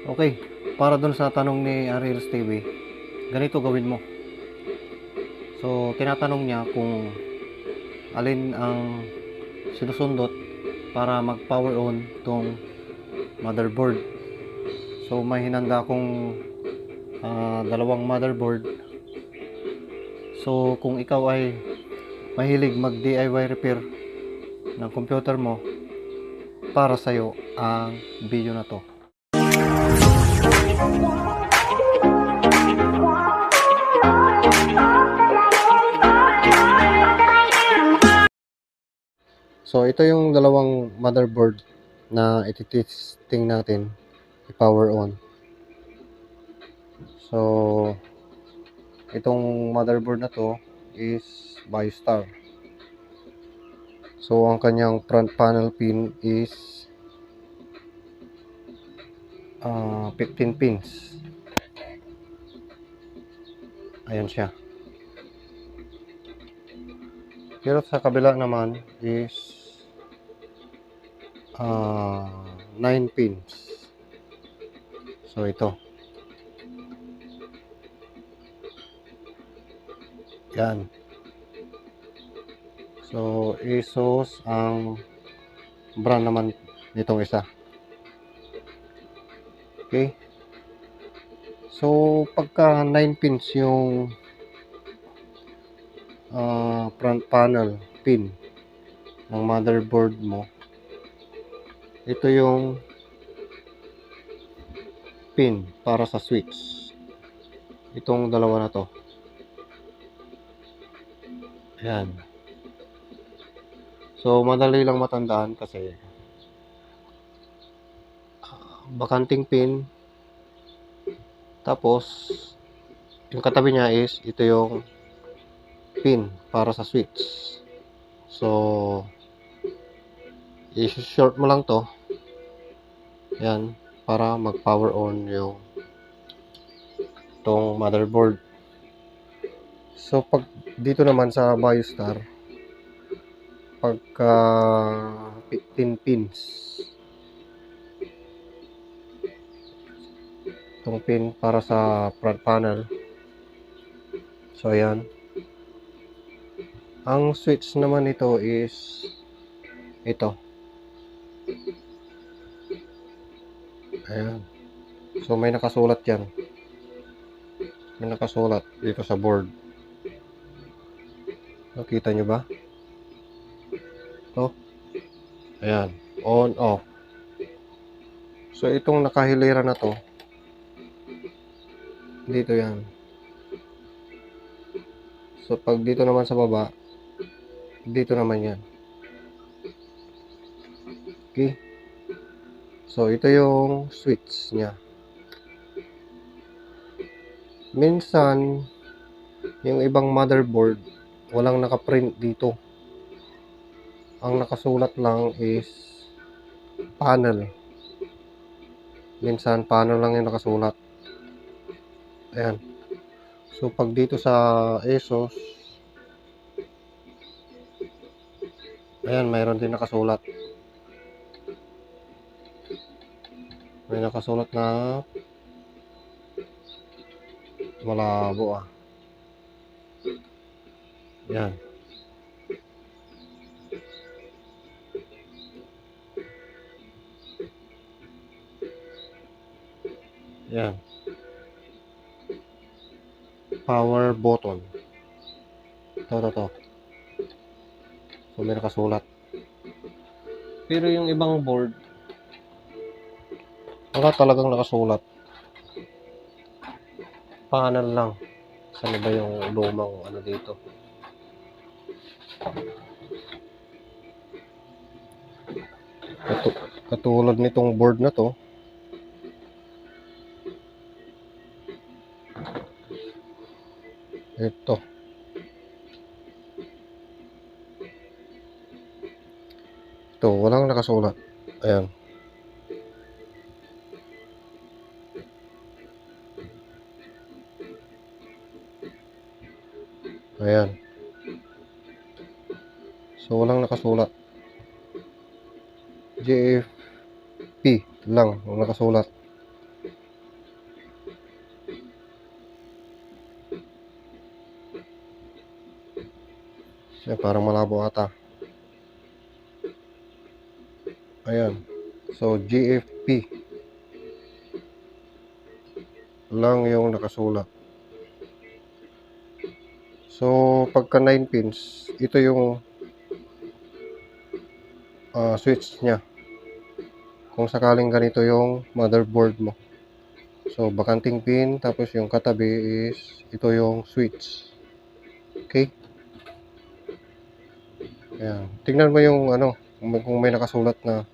Okay, para dun sa tanong ni Ariel TV, ganito gawin mo. So, tinatanong niya kung alin ang sinusundot para mag-power on tong motherboard. So, may hinanda akong ah, dalawang motherboard. So, kung ikaw ay mahilig mag-DIY repair ng computer mo, para sa'yo ang video na to. So, ito yung dalawang motherboard na ititesting natin i-power on. So, itong motherboard na to is Biostar. So, ang kanyang front panel pin is ah, 15 pins. Ayan siya. Pero sa kabila naman is ah 9 pins. So ito. Yan. So ASUS ang brand naman nitong isa. Okay. So pagka 9 pins yung ah, front panel pin ng motherboard mo ito yung pin para sa switch. Itong dalawa na to. Ayan. So madali lang matandaan kasi bakanting pin tapos yung katabi niya is ito yung pin para sa switch. So, i-short mo lang to. Yan, para mag-power on yung tong motherboard. So, pag dito naman sa Biostar, pagka 15 pins, itong pin para sa front panel. So, ayan. Ang switch naman nito is ito. Ayan. So may nakasulat yan. May nakasulat dito sa board. Nakita nyo ba? Oh. Ayan. On, off. So itong nakahilera na to. Dito yan. So pag dito naman sa baba, dito naman yan. Okay. So, ito yung switch niya. Minsan, yung ibang motherboard, walang nakaprint dito. Ang nakasulat lang is panel. Minsan, panel lang yung nakasulat. Ayan. So, pag dito sa ASUS, Ayan, mayroon din nakasulat. May nakasulat na malabo ah. Yan. Yan. Power button. Ito, ito, ito. So, may nakasulat. Pero yung ibang board, wala talagang nakasulat. Panel lang. Saan ba yung lumang ano dito? Katu katulad nitong board na to. Ito. Ito, walang nakasulat. Ayan. Ayan. So, walang nakasulat. JFP lang ang nakasulat. Eh, parang malabo ata. Ayan. So, GFP. Lang yung nakasulat. So, pagka 9 pins, ito yung ah, switch niya. Kung sakaling ganito yung motherboard mo. So, bakanting pin, tapos yung katabi is, ito yung switch. Okay? Ayan. Tingnan mo yung ano, kung may, nakasulat na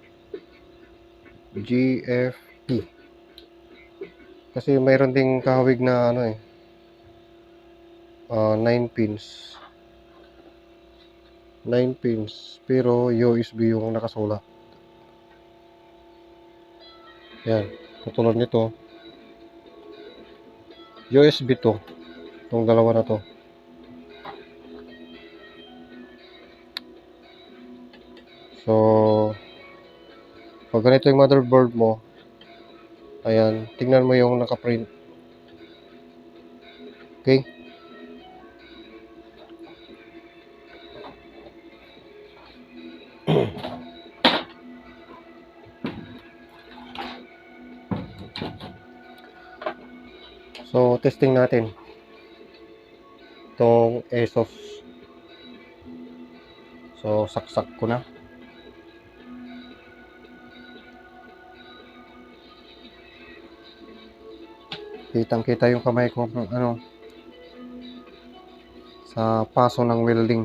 GFP. Kasi mayroon ding kahawig na ano eh, ah, 9 pins. 9 pins, pero USB yung nakasulat. Yan, katulad nito. USB to. Itong dalawa na to. So, pag ganito yung motherboard mo, ayan, tingnan mo yung nakaprint. Okay? So, testing natin. Itong ASUS. So, saksak ko na. Kitang-kita yung kamay ko ano sa paso ng welding.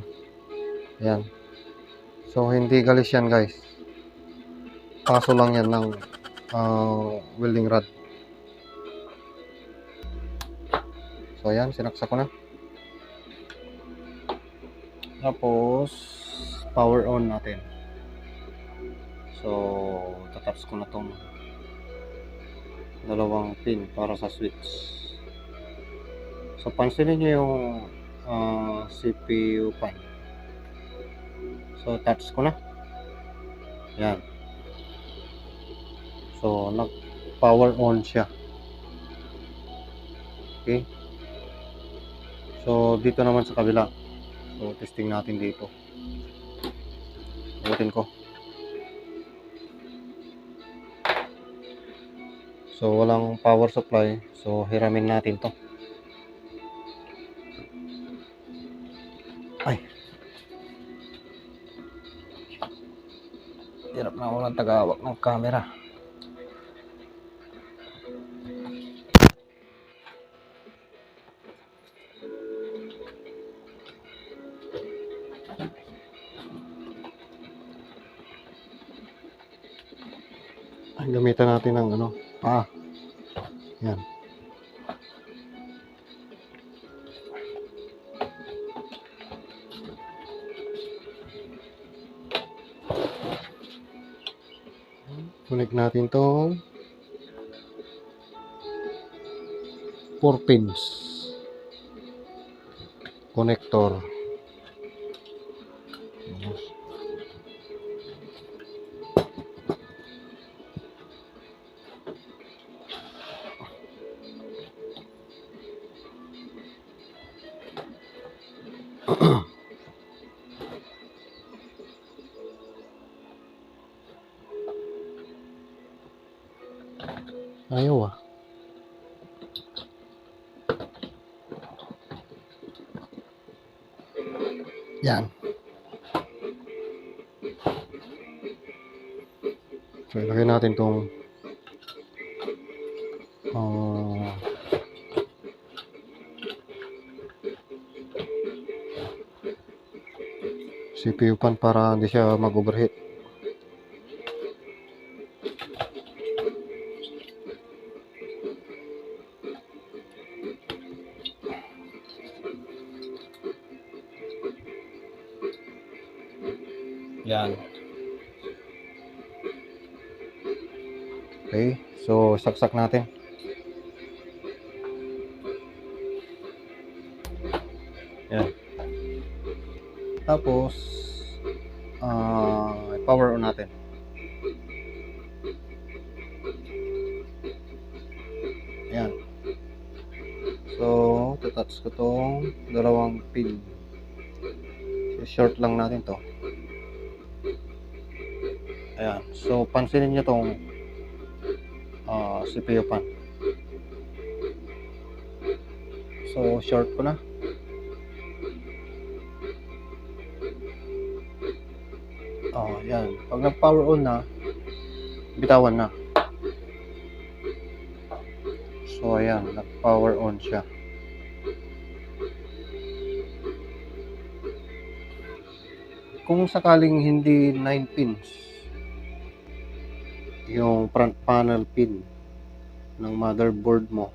Ayan. So, hindi galis yan, guys. Paso lang yan ng ah, welding rod. So, ayan. Sinaksak ko na. Tapos, power on natin. So, tataps ko na tong dalawang pin para sa switch. So, pansinin nyo yung ah, CPU pan. So, touch ko na. Yan. So, nag-power on siya. Okay. So, dito naman sa kabila. So, testing natin dito. Ulitin ko. So, walang power supply. So, hiramin natin to. Ay. Hirap na ako ng tagawak ng camera. Ay, gamitan natin ng ano. Ah. Yan. Connect natin tong 4 pins. Connector. Yan. So, ilagay natin tong ah, CPU pan para hindi siya mag-overheat. Yan. Okay, so saksak natin. Yan. Tapos, ah power on natin. Yan. So, tatouch ko tong dalawang pin. short lang natin to. Ayan. So, pansinin nyo tong ah, CPU pan. So, short ko na. Oh, yan. Pag nag-power on na, bitawan na. So, ayan. Nag-power on siya. Kung sakaling hindi 9 pins, yung front panel pin ng motherboard mo.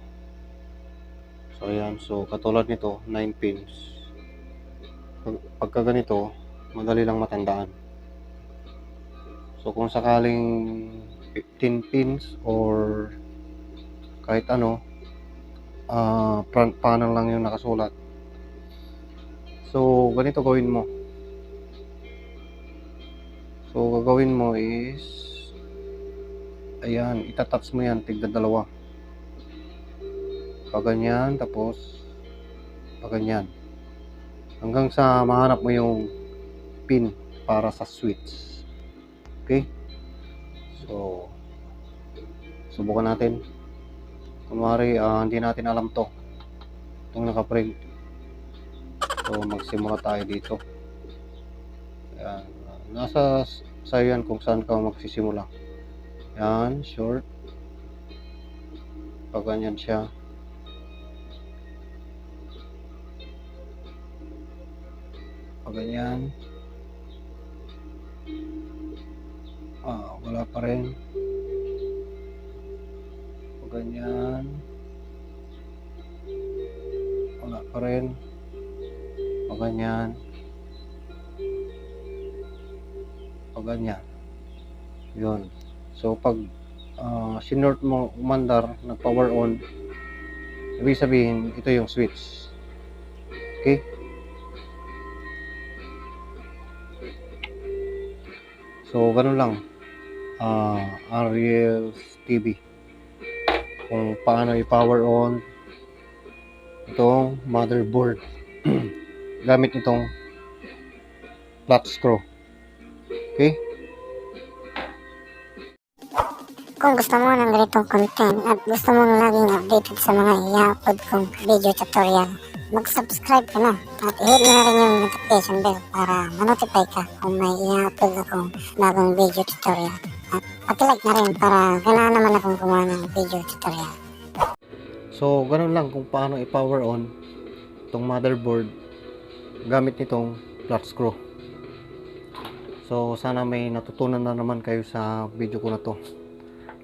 So, ayan. So, katulad nito, 9 pins. Pag, pagka ganito, madali lang matandaan. So, kung sakaling 15 pins or kahit ano, ah, front panel lang yung nakasulat. So, ganito gawin mo. So, gagawin mo is ayan, itatats mo yan, tigda dalawa. Paganyan, tapos paganyan. Hanggang sa mahanap mo yung pin para sa switch. Okay? So, subukan natin. Kunwari, ah, hindi natin alam to. Itong nakaprint. So, magsimula tayo dito. Ayan. Nasa sa'yo yan kung saan ka magsisimula. Yan, short. Pag ganyan siya. Pag ganyan. Ah, wala pa rin. Pag ganyan. Wala pa rin. Pag ganyan. Pag ganyan. Yun. So, pag uh, sinort mo umandar na power on, ibig sabihin, ito yung switch. Okay? So, ganun lang. Ah, Ariel's TV. Kung paano i-power on itong motherboard. Gamit itong flat screw. Okay? Kung gusto mo ng ganitong content at gusto mong laging updated sa mga i-upload kong video tutorial, mag-subscribe ka na at i-hit mo na rin yung notification bell para ma-notify ka kung may i-upload akong bagong video tutorial. At pati-like na rin para ganahan naman akong gumawa ng video tutorial. So, ganun lang kung paano i-power on itong motherboard gamit nitong flat screw. So, sana may natutunan na naman kayo sa video ko na to.